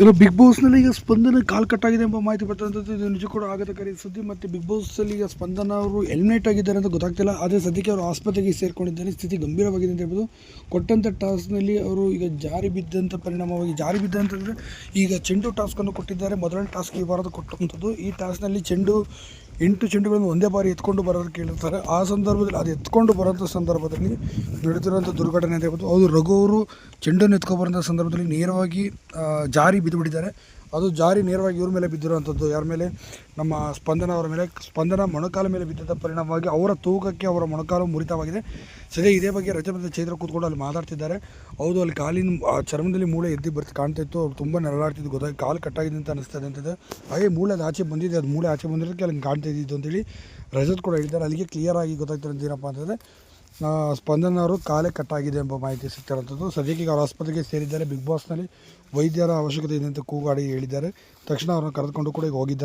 ಇನ್ನು ಬಿಗ್ ಬಾಸ್ನಲ್ಲಿ ಈಗ ಸ್ಪಂದನ ಕಾಲ್ ಕಟ್ಟಾಗಿದೆ ಎಂಬ ಮಾಹಿತಿ ಬರ್ತಕ್ಕಂಥದ್ದು ಇದು ನಿಜ ಕೂಡ ಆಘಾತಕಾರಿ ಸುದ್ದಿ ಮತ್ತು ಬಿಗ್ ಬಾಸಲ್ಲಿ ಈಗ ಸ್ಪಂದನ ಅವರು ಎಲಿಮಿನೇಟ್ ಆಗಿದ್ದಾರೆ ಅಂತ ಗೊತ್ತಾಗ್ತಿಲ್ಲ. ಆದರೆ ಸದ್ಯಕ್ಕೆ ಅವರು ಆಸ್ಪತ್ರೆಗೆ ಸೇರಿಕೊಂಡಿದ್ದಾರೆ. ಸ್ಥಿತಿ ಗಂಭೀರವಾಗಿದೆ ಅಂತ ಹೇಳ್ಬೋದು. ಕೊಟ್ಟಂಥ ಟಾಸ್ಕ್ನಲ್ಲಿ ಅವರು ಈಗ ಜಾರಿ ಬಿದ್ದಂಥ ಪರಿಣಾಮವಾಗಿ ಜಾರಿ ಬಿದ್ದ ಅಂತಂದರೆ ಈಗ ಚೆಂಡು ಟಾಸ್ಕನ್ನು ಕೊಟ್ಟಿದ್ದಾರೆ. ಮೊದಲನೇ ಟಾಸ್ಕ್ ಈ ವಾರದ ಕೊಟ್ಟಂಥದ್ದು. ಈ ಟಾಸ್ಕ್ನಲ್ಲಿ ಚೆಂಡು ಎಂಟು ಚೆಂಡುಗಳನ್ನು ಒಂದೇ ಬಾರಿ ಎತ್ಕೊಂಡು ಬರೋದಕ್ಕೆ ಹೇಳಿರ್ತಾರೆ ಆ ಸಂದರ್ಭದಲ್ಲಿ ಅದು ಎತ್ಕೊಂಡು ಬರೋಂಥ ಸಂದರ್ಭದಲ್ಲಿ ನಡೆದಿರುವಂಥ ದುರ್ಘಟನೆ ಅಂತ ಹೇಳ್ಬೋದು. ಅವರು ರಘು ಅವರು ಚೆಂಡನ್ನು ಎತ್ಕೊಂಡು ಬರೋಂಥ ಸಂದರ್ಭದಲ್ಲಿ ನೇರವಾಗಿ ಜಾರಿ ಬಿದ್ದುಬಿಟ್ಟಿದ್ದಾರೆ. ಅದು ಜಾರಿ ನೇರವಾಗಿ ಇವ್ರ ಮೇಲೆ ಬಿದ್ದಿರುವಂಥದ್ದು. ಯಾರ ಮೇಲೆ? ನಮ್ಮ ಸ್ಪಂದನ ಅವರ ಮೇಲೆ. ಸ್ಪಂದನ ಮೊಣಕಾಲ ಮೇಲೆ ಬಿದ್ದಿದ್ದ ಪರಿಣಾಮವಾಗಿ ಅವರ ತೂಕಕ್ಕೆ ಅವರ ಮೊಣಕಾಲು ಮುರಿತವಾಗಿದೆ. ಸದ್ಯ ಇದೇ ಬಗ್ಗೆ ರಜೆ ಮತ್ತು ಚೈತ್ರ ಕೂತ್ಕೊಂಡು ಅಲ್ಲಿ ಮಾತಾಡ್ತಿದ್ದಾರೆ. ಹೌದು, ಅಲ್ಲಿ ಕಾಲಿನ ಚರ್ಮದಲ್ಲಿ ಮೂಳೆ ಎದ್ದು ಬರ್ತಿ ಕಾಣ್ತಾ ಇತ್ತು ಅವ್ರು ತುಂಬ ನೆರಳಾಡ್ತಿದ್ದು ಗೊತ್ತಾಗಿ, ಕಾಲು ಕಟ್ಟಾಗಿದೆ ಅಂತ ಅನಿಸ್ತದೆ ಅಂತಿದೆ. ಹಾಗೆ ಮೂಳೆ ಅದು ಆಚೆ ಬಂದಿದೆ. ಅದು ಮೂಳೆ ಆಚೆ ಬಂದಿರೋದಕ್ಕೆ ಅಲ್ಲಿ ಕಾಣ್ತಾ ಇದ್ದಿದ್ದು ಅಂತೇಳಿ ರಜತ್ ಕೂಡ ಹೇಳಿದ್ದಾರೆ. ಅಲ್ಲಿಗೆ ಕ್ಲಿಯರ್ ಆಗಿ ಅಂತ ಏನಪ್ಪ ಅಂತಂದರೆ ಸ್ಪಂದನ್ ಅವರು ಕಾಲೇ ಕಟ್ಟಾಗಿದೆ ಎಂಬ ಮಾಹಿತಿ ಸಿಗ್ತಿರೋಂಥದ್ದು ಸದ್ಯಕ್ಕೆ ಅವರು ಆಸ್ಪತ್ರೆಗೆ ಸೇರಿದ್ದಾರೆ. ಬಿಗ್ ಬಾಸ್ನಲ್ಲಿ ವೈದ್ಯರ ಅವಶ್ಯಕತೆ ಇದೆ ಅಂತ ಕೂಗಾಡಿ ಹೇಳಿದ್ದಾರೆ. ತಕ್ಷಣ ಅವರನ್ನು ಕರೆದುಕೊಂಡು ಕೂಡ ಈಗ ಹೋಗಿದ್ದಾರೆ.